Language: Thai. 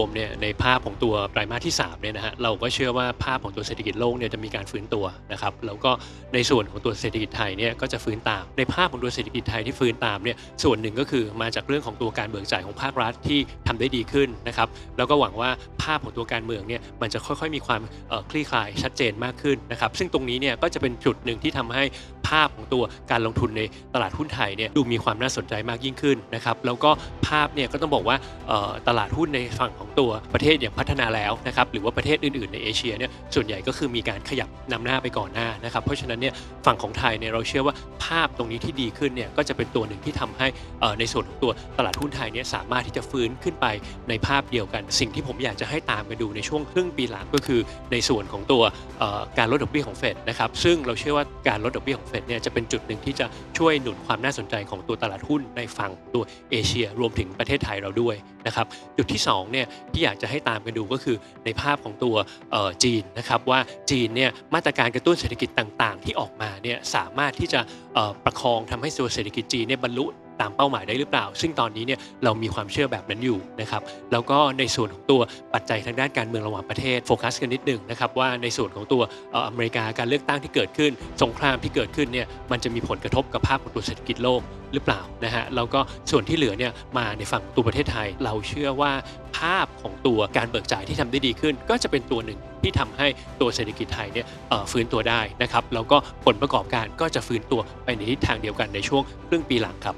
วมเนี่ยในภาพของตัวไตรมาสที่3เนี่ยนะฮะเราก็เชื่อว่าภาพของตัวเศรษฐกิจโลกเนี่ยจะมีการฟื้นตัวนะครับแล้วก็ในส่วนของตัวเศรษฐกิจไทยเนี่ยก็จะฟื้นตาม ในภาพของตัวเศรษฐกิจไทยที่ฟื้นตามเนี่ยส่วนหนึ่งก็คือมาจากเรื่องของตัวการเบิกจ่ายของภาครัฐที่ทำได้ดีขึ้นนะครับแล้วก็หวังว่าภาพของตัวการเมืองเนี่ยมันจะค่อยๆ มีความคลี่คลายชัดเจนมากขึ้นนะครับซึ่งตรงนี้เนี่ยก็จะเป็นจุดหนึ่งที่ทำให้ภาพของตัวการลงทุนในตลาดหุ้นไทยเนี่ยดูมีความน่าสนใจมากยิ่งขึ้นนะครับแล้วก็ ภาพเนี่ยก็ต้องบอกว่าตลาดหุ้นในฝั่งของตัวประเทศอย่างพัฒนาแล้วนะครับหรือว่าประเทศอื่นๆในเอเชียเนี่ยส่วนใหญ่ก็คือมีการขยับนำหน้าไปก่อนหน้านะครับเพราะฉะนั้นเนี่ยฝั่งของไทยเนี่ยเราเชื่อว่าภาพตรงนี้ที่ดีขึ้นเนี่ยก็จะเป็นตัวหนึ่งที่ทำให้ในส่วนของตัวตลาดหุ้นไทยเนี่ยสามารถที่จะฟื้นขึ้นไปในภาพเดียวกัน สิ่งที่ผมอยากจะให้ตามกันดูในช่วงครึ่งปีหลังก็คือในส่วนของตัวการลดดอกเบี้ยของเฟดนะครับซึ่งเราเชื่อว่าการลดดอกเบี้ยของเฟดเนี่ยจะเป็นจุดหนึ่งที่จะช่วยหนุนความน่าสนใจของตัวตลาดหุ้นในฝั่งตัวเอเชียรวมถึงประเทศไทยเราด้วยนะครับจุดที่สองเนี่ยที่อยากจะให้ตามกันดูก็คือในภาพของตัวจีนนะครับว่าจีนเนี่ยมาตรการกระตุ้นเศรษฐกิจต่าง ๆ ที่ออกมาเนี่ยสามารถที่จะประคองทำให้ตัวเศรษฐกิจจีนเนี่ยบรรลุ ตามเป้าหมายได้หรือเปล่า ซึ่งตอนนี้เนี่ยเรามีความเชื่อแบบนั้นอยู่นะครับแล้วก็ในส่วนของตัวปัจจัยทางด้านการเมืองระหว่างประเทศโฟกัสกันนิดหนึ่งนะครับว่าในส่วนของตัวอเมริกาการเลือกตั้งที่เกิดขึ้น สงครามที่เกิดขึ้นเนี่ยมันจะมีผลกระทบกับภาพของตัวเศรษฐกิจโลกหรือเปล่านะฮะแล้วก็ส่วนที่เหลือเนี่ยมาในฝั่งตัวประเทศไทย เราเชื่อว่าภาพของตัวการเบิกจ่ายที่ทำได้ดีขึ้น ก็จะเป็นตัวหนึ่งที่ทำให้ตัวเศรษฐกิจไทยเนี่ยฟื้นตัวได้นะครับแล้วก็ผลประกอบการก็จะฟื้นตัวไปในทิศทางเดียวกันในช่วงครึ่งปีหลังครับ